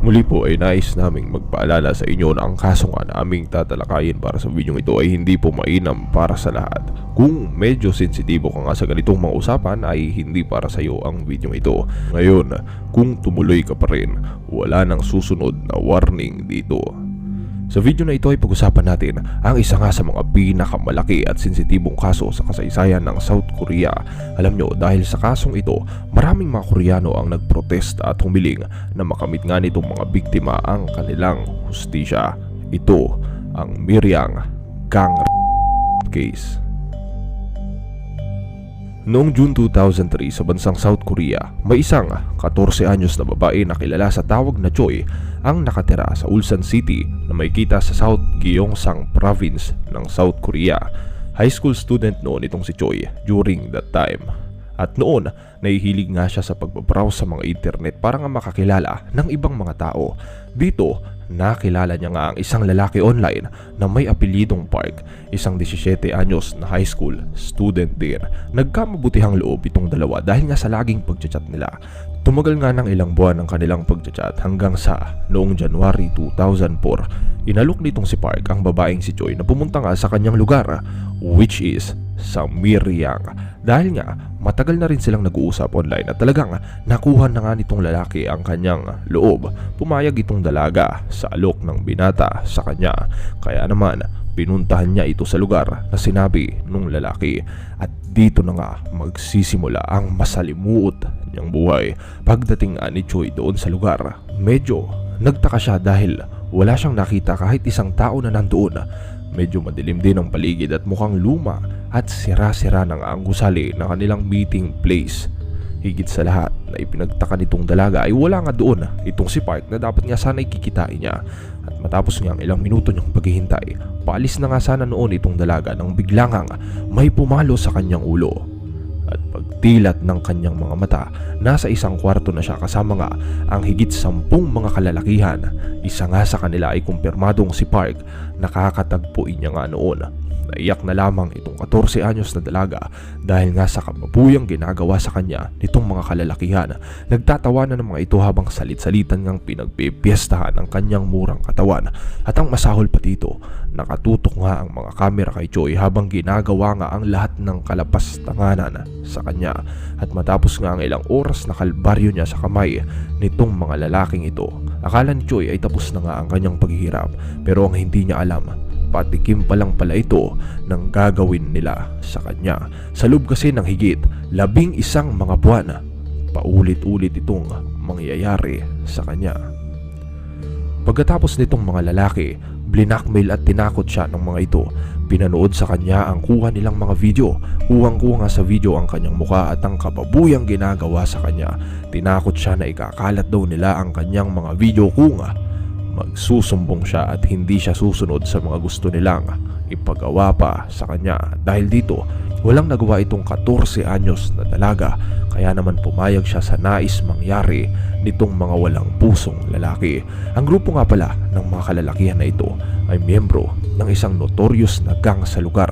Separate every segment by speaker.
Speaker 1: Muli po ay nais naming magpaalala sa inyo na ang kaso nga na aming tatalakayin para sa video ito ay hindi po mainam para sa lahat. Kung medyo sensitibo ka nga sa ganitong mga usapan ay hindi para sa iyo ang video ito. Ngayon, kung tumuloy ka pa rin, wala nang susunod na warning dito. Sa video na ito ay pag-usapan natin ang isa nga sa mga pinakamalaki at sensitibong kaso sa kasaysayan ng South Korea. Alam nyo, dahil sa kasong ito, maraming mga Koreano ang nagprotesta at humiling na makamit nga nitong mga biktima ang kanilang hustisya. Ito ang Miryang Gang case. Noong June 2003 sa bansang South Korea, may isang 14 anyos na babae na kilala sa tawag na Choi ang nakatira sa Ulsan City na may kita sa South Gyeongsang Province ng South Korea. High school student noon itong si Choi during that time. At noon, nahihilig nga siya sa pagbabrowse sa mga internet para nga makakilala ng ibang mga tao. Dito, nakilala niya nga ang isang lalaki online na may apelyidong Park, isang 17 anyos na high school student din. Nagkamabutihang loob itong dalawa dahil nga sa laging pagchat nila. Tumagal nga ng ilang buwan ang kanilang pagchat hanggang sa noong January 2004, inalok nitong si Park ang babaeng si Choi na pumunta nga sa kanyang lugar which is sa Miryang. Dahil nga matagal na rin silang nag-uusap online at talagang nakuha na nga nitong lalaki ang kanyang loob. Pumayag itong dalaga sa alok ng binata sa kanya. Kaya naman pinuntahan niya ito sa lugar na sinabi nung lalaki at dito na nga magsisimula ang masalimuot niyang buhay. Pagdating ni Choi doon sa lugar, medyo nagtaka siya dahil wala siyang nakita kahit isang tao na nandoon. Medyo madilim din ang paligid at mukhang luma at sira-sira ng ang gusali na kanilang meeting place. Higit sa lahat na ipinagtaka nitong dalaga ay wala nga doon itong si Park na dapat nga sana ikikitain niya. At matapos nga ang ilang minuto niyang paghihintay, paalis na nga sana noon itong dalaga nang biglangang may pumalo sa kanyang ulo. At pagtilat ng kanyang mga mata, nasa isang kwarto na siya kasama nga ang higit sampung mga kalalakihan. Isa nga sa kanila ay kumpirmadong si Park, nakakatagpuin niya nga noon. Naiyak na lamang itong 14 anyos na dalaga dahil nga sa kababuyang ginagawa sa kanya nitong mga kalalakihan. Nagtatawanan ng mga ito habang salit-salitan ngang pinagpipiestahan ang kanyang murang katawan. At ang masahol pa dito, nakatutok nga ang mga kamera kay Choi habang ginagawa nga ang lahat ng kalapastanganan sa kanya. At matapos nga ang ilang oras na kalbaryo niya sa kamay nitong mga lalaking ito, akala ni Choi ay tapos na nga ang kanyang paghihirap pero ang hindi niya alam patikim pa lang pala ito ng gagawin nila sa kanya. Sa loob kasi ng higit, labing isang mga buwan, paulit-ulit itong mangyayari sa kanya. Pagkatapos nitong mga lalaki, blinakmail at tinakot siya ng mga ito. Pinanood sa kanya ang kuha nilang mga video. Kuwang-kuha nga sa video ang kanyang muka at ang kababuyang ginagawa sa kanya. Tinakot siya na ikakalat daw nila ang kanyang mga video kung magsusumbong siya at hindi siya susunod sa mga gusto nilang ipagawa pa sa kanya. Dahil dito, walang nagawa itong 14 anyos na dalaga kaya naman pumayag siya sa nais mangyari nitong mga walang pusong lalaki. Ang grupo nga pala ng mga kalalakihan na ito ay miyembro ng isang notorious na gang sa lugar,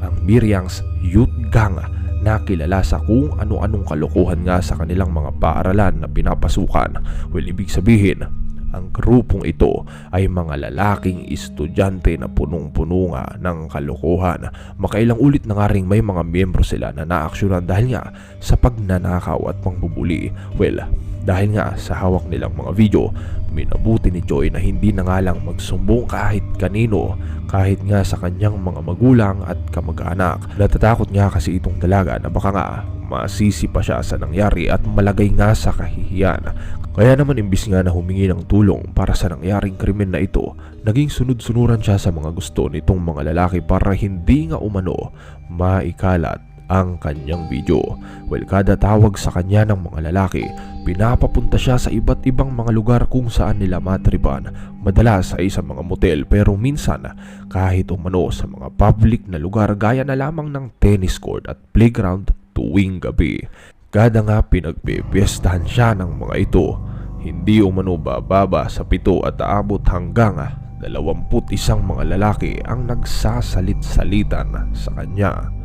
Speaker 1: ang Miryang's Youth Gang na kilala sa kung ano-anong kalokohan nga sa kanilang mga paaralan na pinapasukan. Well, ibig sabihin, ang grupong ito ay mga lalaking estudyante na punong-puno nga ng kalokohan. Makailang ulit na nga rin may mga miyembro sila na naaksyonan dahil nga sa pagnanakaw at pangbubuli. Well, dahil nga sa hawak nilang mga video, minabuti ni Joy na hindi na nga lang magsumbong kahit kanino, kahit nga sa kanyang mga magulang at kamag-anak. Natatakot nga kasi itong dalaga na baka nga masisi pa siya sa nangyari at malagay nga sa kahihiyan. Kaya naman imbis nga na humingi ng tulong para sa nangyaring krimen na ito, naging sunod-sunuran siya sa mga gusto nitong mga lalaki para hindi nga umano maikalat ang kanyang video. Well, kada tawag sa kanya ng mga lalaki, pinapapunta siya sa iba't ibang mga lugar kung saan nila matriban. Madalas ay sa mga motel pero minsan kahit umano sa mga public na lugar gaya na lamang ng tennis court at playground tuwing gabi. Kada nga pinagpipiestahan siya ng mga ito, hindi umano bababa sa pito at aabot hanggang 21 mga lalaki ang nagsasalit-salitan sa kanya.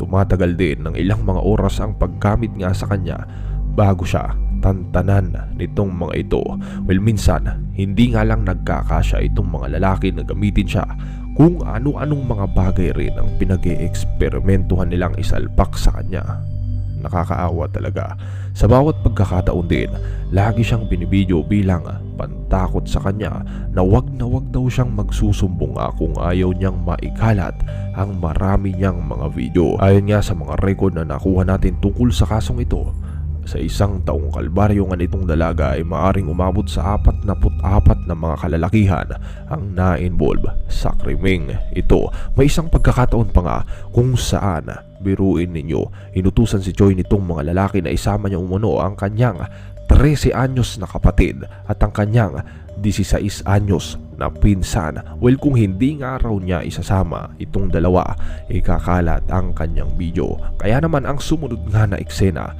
Speaker 1: Tumatagal din ng ilang mga oras ang paggamit nga sa kanya bago siya katantanan nitong mga ito. Well, minsan, hindi nga lang nagkakasya itong mga lalaki na gamitin siya kung ano-anong mga bagay rin ang pinag eksperimentuhan nilang isalpak sa kanya. Nakakaawa talaga. Sa bawat pagkakataon din, lagi siyang binibidyo bilang pantakot sa kanya na wag na wag daw siyang magsusumbong kung ayaw niyang maikalat ang marami niyang mga video. Ayon nga sa mga record na nakuha natin tungkol sa kasong ito, sa isang taong kalbaryo nga nitong dalaga ay maaring umabot sa 44 na mga kalalakihan ang na-involve sa krimeng ito. May isang pagkakataon pa nga kung saan biruin ninyo inutusan si Joy nitong mga lalaki na isama niya umano ang kanyang 13 anyos na kapatid at ang kanyang 16 anyos na pinsan. Well kung hindi nga raw niya isasama itong dalawa, ikakalat ang kanyang video. Kaya naman ang sumunod nga na eksena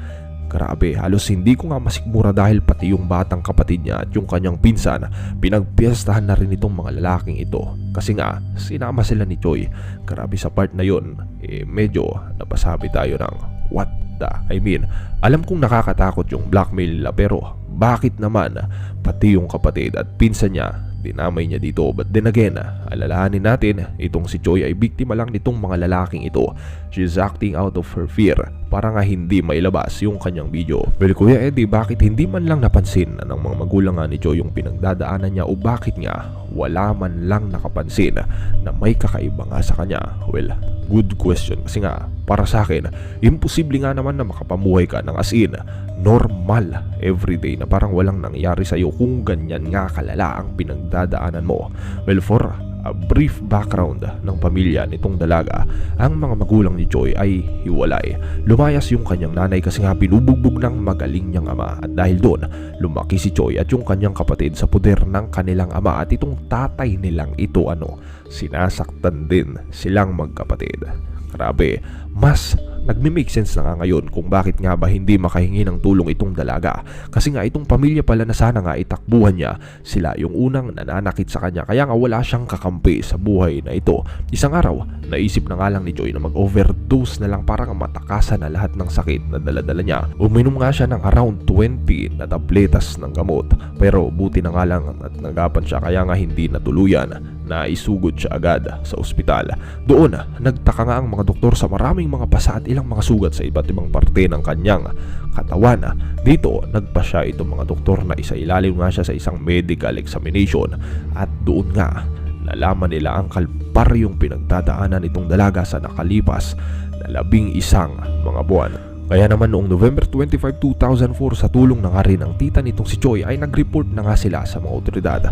Speaker 1: Grabe, halos hindi ko nga masikmura dahil pati yung batang kapatid niya at yung kanyang pinsan, pinagpiestahan na rin itong mga lalaking ito. Kasi nga, sinama sila ni Choi. Grabe sa part na yon, eh medyo napasabi tayo ng what the, I mean, alam kong nakakatakot yung blackmail nila pero bakit naman pati yung kapatid at pinsan niya dinamay niya dito but then again alalahanin natin itong si Choi ay biktima lang nitong mga lalaking ito she is acting out of her fear para nga hindi mailabas yung kanyang video. Well kuya Eddie bakit hindi man lang napansin ng mga magulang nga ni Choi yung pinagdadaanan niya o bakit nga wala man lang nakapansin na may kakaiba nga sa kanya? Well good question. Kasi nga para sa akin imposible nga naman na makapamuhay ka ng as in normal everyday na parang walang nangyari sa'yo kung ganyan nga kalala ang pinagdadaanan mo. Well, for a brief background ng pamilya nitong dalaga, ang mga magulang ni Joy ay hiwalay. Lumayas yung kanyang nanay kasi nga binubugbog ng magaling niyang ama at dahil doon, lumaki si Joy at yung kanyang kapatid sa puder ng kanilang ama at itong tatay nilang ito ano, sinasaktan din silang magkapatid. Grabe, mas nagme-make sense na nga ngayon kung bakit nga ba hindi makahingi ng tulong itong dalaga. Kasi nga itong pamilya pala na sana nga itakbuhan niya, sila yung unang nananakit sa kanya kaya nga wala siyang kakampi sa buhay na ito. Isang araw, naisip na nga lang ni Joy na mag-overdose na lang para nga matakasan na lahat ng sakit na daladala niya. Uminom nga siya ng around 20 na tabletas ng gamot pero buti na nga lang at nagapan siya kaya nga hindi natuluyan na isugod siya agad sa ospital. Doon, nagtaka nga ang mga doktor sa maraming mga pasa at ilang mga sugat sa iba't ibang parte ng kanyang katawan. Dito, nagpa siya itong mga doktor na isa ilalim nga siya sa isang medical examination at doon nga nalaman nila ang kalparyong pinagdadaanan itong dalaga sa nakalipas na labing isang mga buwan. Kaya naman noong November 25, 2004 sa tulong na nga rin ng tita nitong si Choi ay nag-report na nga sila sa mga otoridad.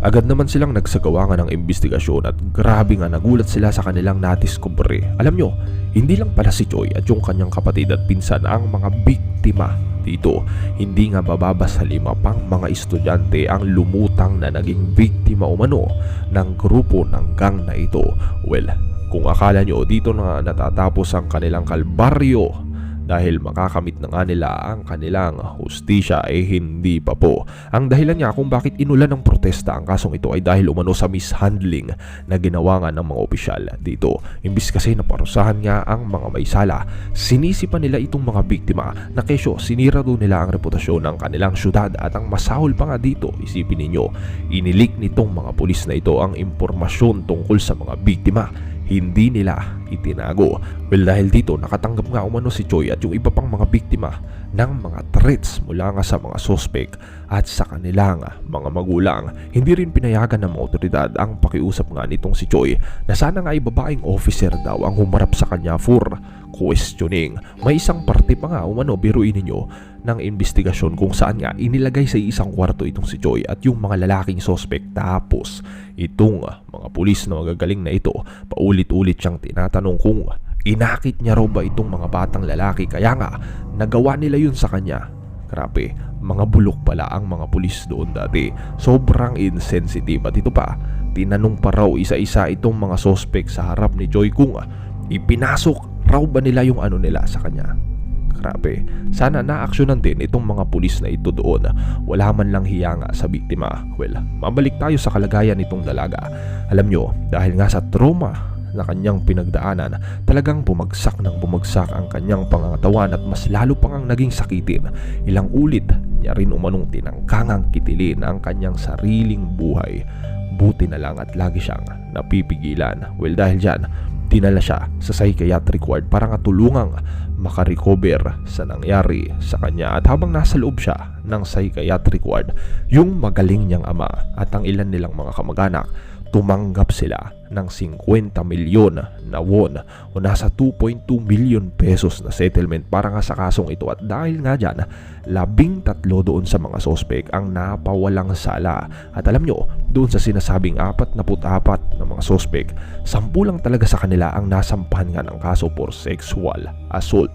Speaker 1: Agad naman silang nagsagawa nga ng investigasyon at grabe nga nagulat sila sa kanilang nadiskubre. Alam nyo, hindi lang pala si Choi at yung kanyang kapatid at pinsan ang mga biktima dito. Hindi nga bababa sa lima pang mga estudyante ang lumutang na naging biktima umano ng grupo ng gang na ito. Well, kung akala nyo dito na natatapos ang kanilang kalbaryo dahil makakamit na nga nila ang kanilang hustisya eh hindi pa po. Ang dahilan niya kung bakit inulan ng protesta ang kasong ito ay dahil umano sa mishandling na ginawa nga ng mga opisyal dito. Imbis kasi na parusahan nga ang mga may sala, sinisi pa nila itong mga biktima na kesyo sinira doon nila ang reputasyon ng kanilang syudad at ang masahol pa nga dito, isipin ninyo, inilik nitong mga pulis na ito ang impormasyon tungkol sa mga biktima hindi nila itinago. Well dahil dito nakatanggap nga umano si Choi at yung iba pang mga biktima ng mga threats mula nga sa mga suspect at sa kanilang mga magulang. Hindi rin pinayagan ng mga otoridad ang pakiusap nga nitong si Choi na sana nga ay babaeng officer daw ang humarap sa kanya for questioning. May isang parte pa nga umano biruin ninyo ng investigasyon kung saan nga inilagay sa isang kwarto itong si Choi at yung mga lalaking suspect tapos itong mga pulis na magagaling na ito paulit-ulit siyang tinatanong kung inakit niya raw ba itong mga batang lalaki kaya nga nagawa nila yun sa kanya Grabe, mga bulok pala ang mga pulis doon dati. Sobrang insensitive at ito pa, tinanong pa raw isa-isa itong mga suspect sa harap ni Joy kung ipinasok raw ba nila yung ano nila sa kanya. Grabe, sana naaksyonan din itong mga pulis na ito doon. Wala man lang hiyanga sa biktima. Well, mabalik tayo sa kalagayan nitong dalaga. Alam nyo, dahil nga sa trauma na kanyang pinagdaanan, talagang bumagsak ng bumagsak ang kanyang pangangatawan at mas lalo pang ang naging sakitin. Ilang ulit niya rin umanong tinangkangang kitilin ang kanyang sariling buhay. Buti na lang at lagi siyang napipigilan. Well dahil dyan, dinala siya sa psychiatric ward para nga tulungang makarecover sa nangyari sa kanya. At habang nasa loob siya ng psychiatric ward, yung magaling niyang ama at ang ilan nilang mga kamag-anak tumanggap sila ng 50 milyon na won o nasa 2.2 million pesos na settlement para nga sa kasong ito. At dahil nga dyan, labing tatlo doon sa mga sospek ang napawalang sala. At alam nyo, doon sa sinasabing 44 na mga sospek, sampu lang talaga sa kanila ang nasampahan nga ng kaso for sexual assault.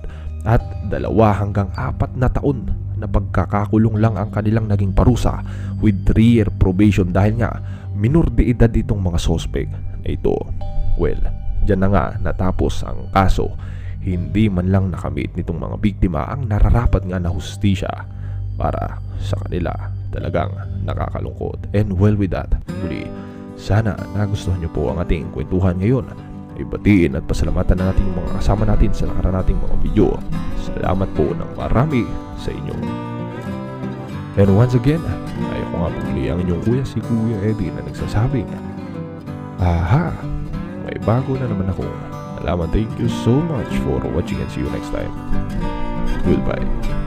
Speaker 1: At dalawa hanggang apat na taon na pagkakakulong lang ang kanilang naging parusa with 3-year probation dahil nga minor de edad itong mga sospek ito. Well, dyan na nga natapos ang kaso. Hindi man lang nakamit nitong mga biktima ang nararapat nga na hustisya para sa kanila. Talagang nakakalungkot. And well with that, muli, sana nagustuhan niyo po ang ating kwentuhan ngayon. Ibatiin at pasalamatan na natin mga kasama natin sa nakaraan nating mga video. Salamat po ng marami sa inyo. And once again, ayaw ko nga pumuli ang inyong kuya si Kuya Eddie na nagsasabing, Aha! May bago na naman akong nalaman. Thank you so much for watching and see you next time. Goodbye.